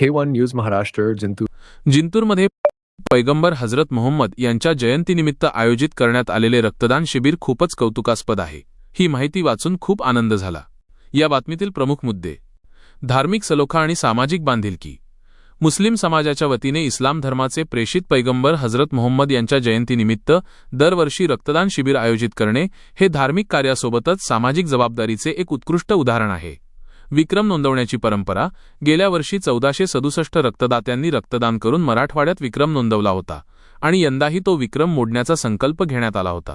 One news Maharashtra Jintur जिंतूरमध्ये पैगंबर हजरत मोहम्मद यांच्या जयंतीनिमित्त आयोजित करण्यात आलेले रक्तदान शिबिर खूपच कौतुकास्पद आहे. ही माहिती वाचून खूप आनंद झाला. या बातमीतील प्रमुख मुद्दे. धार्मिक सलोखा आणि सामाजिक बांधिलकी. मुस्लिम समाजाच्या वतीने इस्लाम धर्माचे प्रेषित पैगंबर हजरत मोहम्मद यांच्या जयंतीनिमित्त दरवर्षी रक्तदान शिबिर आयोजित करणे हे धार्मिक कार्यासोबतच सामाजिक जबाबदारीचे एक उत्कृष्ट उदाहरण आहे. विक्रम नोंदवण्याची परंपरा गेल्या वर्षी चौदाशे सदुसष्ट रक्तदात्यांनी रक्तदान करून मराठवाड्यात विक्रम नोंदवला होता आणि यंदाही तो विक्रम मोडण्याचा संकल्प घेण्यात आला होता.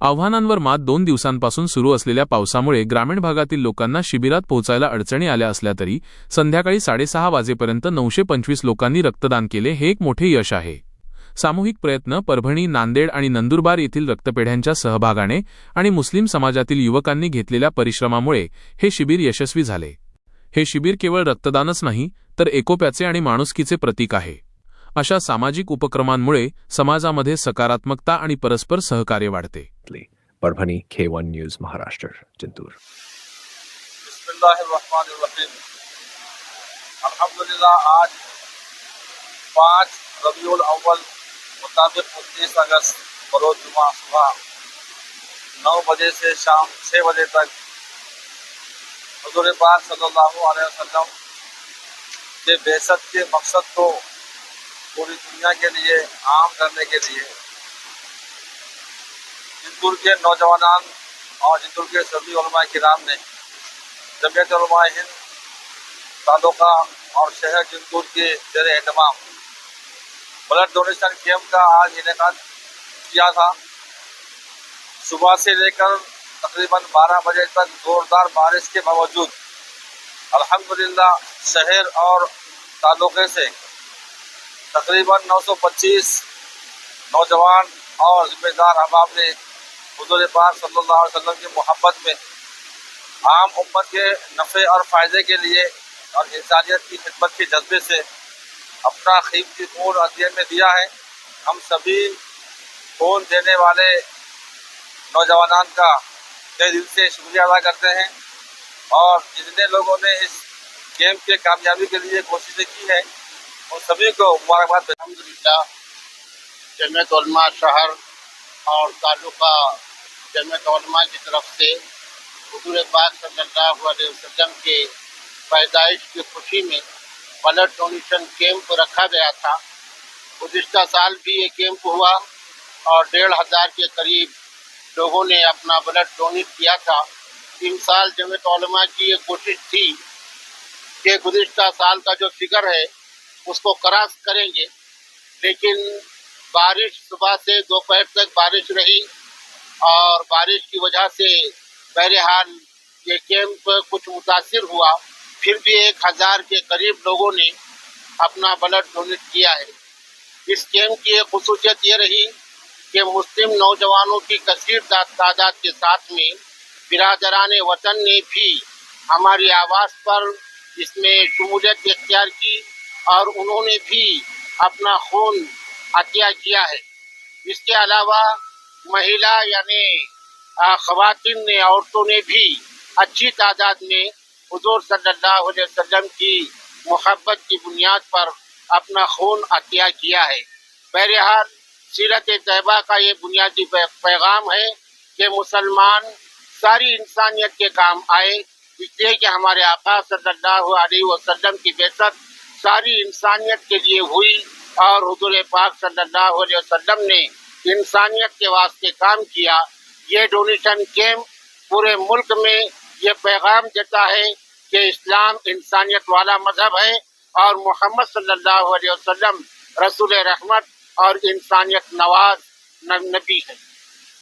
आव्हानांवर मात दोन दिवसांपासून सुरू असलेल्या पावसामुळे ग्रामीण भागातील लोकांना शिबिरात पोहोचायला अडचणी आल्या असल्या तरी संध्याकाळी साडेसहा वाजेपर्यंत नऊशे पंचवीस लोकांनी रक्तदान केले हे एक मोठे यश आहे. सामूहिक प्रयत्न परभणी नांदेड आणि नंदुरबार येथील रक्तपेढ्यांच्या सहभागाने आणि मुस्लिम समाजातील युवकांनी घेतलेल्या परिश्रमामुळे हे शिबिर यशस्वी झाले. हे शिबिर केवळ रक्तदानच नाही तर एकोप्याचे आणि माणुसकीचे प्रतीक आहे. अशा सामाजिक उपक्रमांमुळे समाजामध्ये सकारात्मकता आणि परस्पर सहकार्य वाढते. K1 News Maharashtra, Jintur. बिस्मिल्लाहिर्रहमानिर्रहीम. अल्हम्दुलिल्लाह आज पाँच रबीउल अव्वल मुताबिक उनतीस अगस्त, बरोज जुमा सुबह नौ बजे से शाम छः बजे तक हजूर पाक सल्लल्लाहु अलैहि वसल्लम के बेसत के मकसद को पूरी दुनिया के लिए आम करने के लिए जिंदुर के नौजवान और जिंदुर के सभी किराम ने जमीयत हिंद, तालुका और शहर जिंदूर के जेर एहतमाम ब्लड डोनेशन कैंप का आज इनका किया था। सुबह से लेकर तकरीबन 12 बजे तक जोरदार बारिश के बावजूद, अल्हम्दुलिल्लाह शहर और तालुके से तकरीबन 925 नौजवान और जिम्मेदार अहबाब ने हजूर पाक सल्लल्लाहु अलैहि वसल्लम की मोहब्बत में आम उम्मत के नफ़े और फ़ायदे के लिए और इंसानियत की खिदमत के जज्बे से अपना कीमती खून अध्ययन में दिया है हम सभी खून देने वाले नौजवान का तय दिल से शुक्रिया अदा करते हैं और जितने लोगों ने इस गेम के कामयाबी के लिए कोशिशें की है, उन सभी को मुबारकबाद देता। अल्हम्दुलिल्लाह जमयत शहर और तालुका जमयत की तरफ़ से हजूर पाक सल्लल्लाहु अलैहि वसल्लम के पैदाइश की खुशी में ब्लड डोनेशन कैंप रखा गया था। गुज्त साल भी ये कैंप हुआ और डेढ़ हज़ार के करीब लोगों ने अपना ब्लड डोनेट किया था। इन साल जमयत उलमा की ये कोशिश थी कि गुज्त साल का जो फिगर है, उसको क्रॉस करेंगे। लेकिन बारिश सुबह से दोपहर तक बारिश रही और बारिश की वजह से बहरहाल ये कैंप कुछ मुतासर हुआ। फिर भी एक हज़ार के करीब लोगों ने अपना ब्लड डोनेट किया है। इस कैंप की एक खसूसियत ये रही कि मुस्लिम नौजवानों की कसीर तादाद के साथ में बिरादरान वतन ने भी हमारी आवाज़ पर इसमें शमूलियत इख्तियार की और उन्होंने भी अपना खून अतिया किया है। इसके अलावा महिला यानी ख़वातीन ने, औरतों ने भी अच्छी तादाद में हुजूर वसल्लम की मोहब्बत की बुनियाद पर अपना खून अतिया किया है। बहरहाल, सीरत तैयबा का ये बुनियादी पैगाम है कि मुसलमान सारी इंसानियत के काम आए, इसलिए कि हमारे आका सल्लल्लाहु अलैहि वसल्लम की बेसत सारी इंसानियत के लिए हुई और हुजूर पाक सल्लल्लाहु अलैहि वसल्लम ने इंसानियत के वास्ते काम किया। ये डोनेशन कैंप पूरे मुल्क में ये पैगाम देता है कि इस्लाम इंसानियत वाला मज़हब है और मोहम्मद सल्लल्लाहु अलैहि वसल्लम रसूल रहमत और इंसानियत नवाज़ नबी है।